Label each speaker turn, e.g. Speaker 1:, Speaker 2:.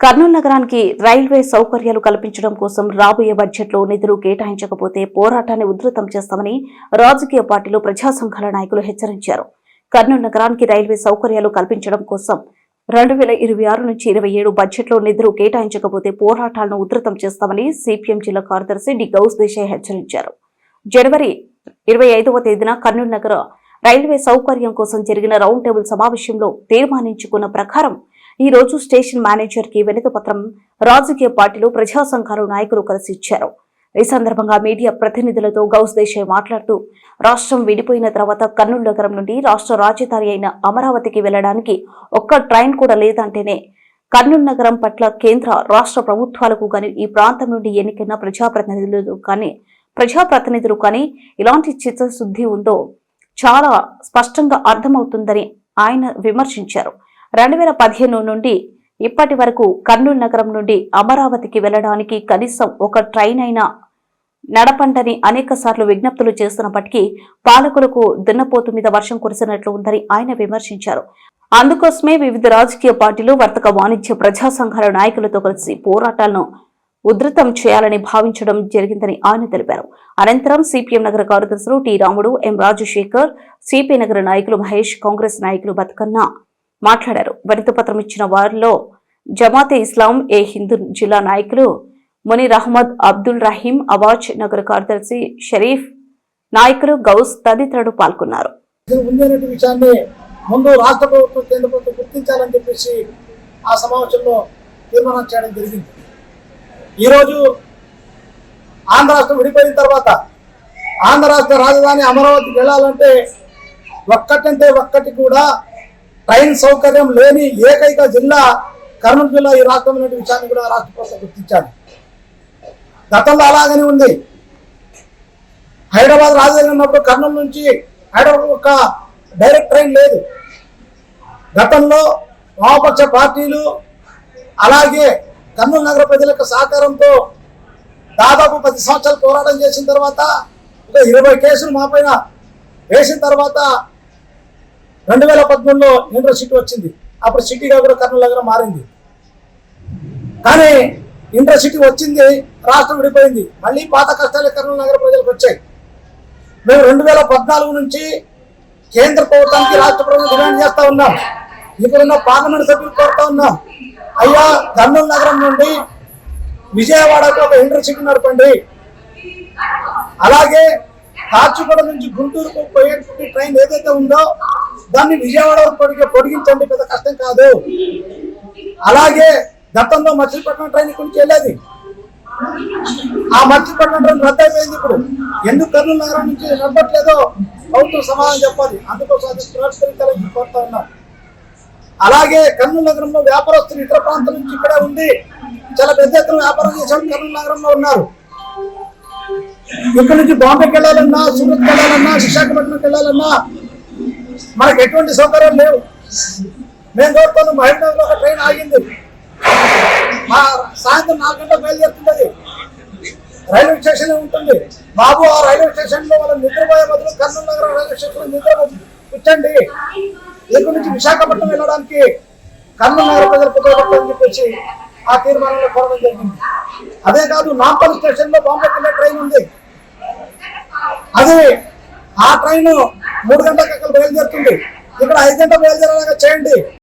Speaker 1: కర్నూలు నగరానికి రైల్వే సౌకర్యాలు కల్పించడం కోసం రాబోయే బడ్జెట్లో నిధులు కేటాయించకపోతే పోరాటాన్ని ఉధృతం చేస్తామని రాజకీయ పార్టీలు ప్రజా సంఘాల నాయకులు హెచ్చరించారు. కర్నూలు నగరానికి రైల్వే సౌకర్యాలు కల్పించడం కోసం రెండు వేల ఇరవై ఆరు నుంచి ఇరవై ఏడు బడ్జెట్లో నిధులు కేటాయించకపోతే పోరాటాలను ఉధృతం చేస్తామని సిపిఎం జిల్లా కార్యదర్శి డి. గౌస్ దేశాయ్ హెచ్చరించారు. జనవరి ఇరవై ఐదవ తేదీన కర్నూలు నగర రైల్వే సౌకర్యం కోసం జరిగిన రౌండ్ టేబుల్ సమావేశంలో తీర్మానించుకున్న ప్రకారం ఈ రోజు స్టేషన్ మేనేజర్కి పత్రం రాజకీయ పార్టీలు ప్రజా సంఘాల నాయకులు కలిసి ఇచ్చారు. ఈ సందర్భంగా మీడియా ప్రతినిధులతో గౌస్ దేశాయ్ మాట్లాడుతూ రాష్ట్రం విడిపోయిన తర్వాత కర్నూలు నగరం నుండి రాష్ట్ర రాజధాని అయిన అమరావతికి వెళ్ళడానికి ఒక్క ట్రైన్ కూడా లేదంటేనే కర్నూలు నగరం పట్ల కేంద్ర రాష్ట్ర ప్రభుత్వాలకు కానీ ఈ ప్రాంతం నుండి ఎన్నికైన ప్రజాప్రతినిధులు కానీ ప్రజాప్రతినిధులు కానీ ఇలాంటి చిత్తశుద్ధి ఉందో చాలా స్పష్టంగా అర్థమవుతుందని ఆయన విమర్శించారు. రెండు వేల పదిహేను నుండి ఇప్పటి వరకు కర్నూలు నగరం నుండి అమరావతికి వెళ్ళడానికి కనీసం ఒక ట్రైన్ అయినా నడపంటని అనేక సార్లు విజ్ఞప్తులు చేస్తున్నప్పటికీ పాలకులకు దున్నపోతు మీద వర్షం కురిసినట్లు ఉందని ఆయన విమర్శించారు. అందుకోసమే వివిధ రాజకీయ పార్టీలు వర్తక వాణిజ్య ప్రజా సంఘాల నాయకులతో కలిసి పోరాటాలను ఉధృతం చేయాలని భావించడం జరిగిందని ఆయన తెలిపారు. అనంతరం సిపిఎం నగర కార్యదర్శులు టి రాముడు ఎం రాజశేఖర్ సిపిఐ నగర నాయకులు మహేష్ కాంగ్రెస్ నాయకులు బతుకన్న మాట్లాడారు. వినతి పత్రం ఇచ్చిన వారిలో జమాతే ఇస్లాం ఏ హిందూ జిల్లా నాయకులు మునీర్ అహ్మద్ అబ్దుల్ రహీం అవాజ్ నగర కార్యదర్శి షరీఫ్ నాయకులు గౌస్ తదితరులు పాల్గొన్నారు.
Speaker 2: ముందు రాష్ట్ర ప్రభుత్వం కేంద్ర ప్రభుత్వం గుర్తించాలని చెప్పేసి ఆ సమావేశంలో తీర్మానం చేయడం జరిగింది. ఈరోజు ఆంధ్ర రాష్ట్రం విడిపోయిన తర్వాత ఆంధ్ర రాష్ట్ర రాజధాని అమరావతికి వెళ్ళాలంటే ఒక్కటంటే ఒక్కటి కూడా ట్రైన్ సౌకర్యం లేని ఏకైక జిల్లా కర్నూలు జిల్లా ఈ రాష్ట్రంలో విషయాన్ని కూడా రాష్ట్ర ప్రభుత్వం గుర్తించాలి. గతంలో అలాగనే ఉంది. హైదరాబాద్ రాజధాని ఉన్నప్పుడు కర్నూలు నుంచి హైదరాబాద్ ఒక డైరెక్ట్ ట్రైన్ లేదు. గతంలో వామపక్ష పార్టీలు అలాగే కర్నూలు నగర ప్రజల యొక్క సహకారంతో దాదాపు పది సంవత్సరాలు పోరాటం చేసిన తర్వాత ఒక ఇరవై కేసులు మా పైన వేసిన తర్వాత రెండు వేల పదమూడులో యూనివర్సిటీ వచ్చింది. అప్పుడు సిటీగా కూడా కర్నూలు నగరం మారింది. కానీ ఇంటర్సిటీ వచ్చింది రాష్ట్రం విడిపోయింది. మళ్ళీ పాత కష్టాలే కర్నూలు నగర ప్రజలకు వచ్చాయి. మేము రెండు వేల పద్నాలుగు నుంచి కేంద్ర ప్రభుత్వానికి రాష్ట్ర ప్రభుత్వం డిమాండ్ చేస్తా ఉన్నాం. ఇక్కడున్న పార్లమెంట్ సభ్యులు కోరుతా ఉన్నాం. అయ్యా కర్నూలు నగరం నుండి విజయవాడకు ఒక ఇంటర్సిటీ నడపండి. అలాగే కాచిగూడ నుంచి గుంటూరుకు పోయేటువంటి ట్రైన్ ఏదైతే ఉందో దాన్ని విజయవాడ వరకు పొడిగించండి పెద్ద కష్టం కాదు. అలాగే గతంలో మచిలీపట్నం ట్రైన్ ఇక్కడి నుంచి వెళ్ళేది. ఆ మచిలీపట్నం ట్రైన్ రద్దు అయిపోయింది ఇప్పుడు. ఎందుకు కర్నూలు నగరం నుంచి నడపట్లేదో ప్రభుత్వం సమాధానం చెప్పాలి. అందుకోసం అది పురస్కరించాలని కోరుతా ఉన్నాం. అలాగే కర్నూలు నగరంలో వ్యాపారస్తులు ఇతర ప్రాంతం నుంచి ఇక్కడే ఉంది చాలా పెద్ద ఎత్తున వ్యాపారం చేసే కర్నూలు నగరంలో ఉన్నారు. ఇక్కడ నుంచి బాంబేకి వెళ్ళాలన్నా సూరత్కి వెళ్ళాలన్నా విశాఖపట్నంకి వెళ్ళాలన్నా మనకు ఎటువంటి సౌకర్యాలు లేవు. మేము కోరుతున్నాం మహబూబ్నగర్లో ఒక ట్రైన్ ఆగింది. మా సాయంత్రం నాలుగు గంటలకు బయలుదేరుతుంది రైల్వే స్టేషన్ ఉంటుంది. బాబు ఆ రైల్వే స్టేషన్లో వాళ్ళ నిద్రపోయే బదులు కర్నూలు నగరం రైల్వే స్టేషన్ నిద్ర కూర్చండి. ఇక్కడ నుంచి విశాఖపట్నం వెళ్ళడానికి కర్నూలు నగర ప్రజలకు ఉపయోగపడని చెప్పేసి ఆ తీర్మానంలో కోరడం జరిగింది. అదే కాదు నాంపల్లి స్టేషన్లో బాంబేకి వెళ్ళే ట్రైన్ ఉంది. అది ఆ ట్రైన్ మూడు గంటలకు అక్కడ బయలుదేరుతుంది. ఇక్కడ ఐదు గంటలు బయలుదేరేలాగా చేయండి.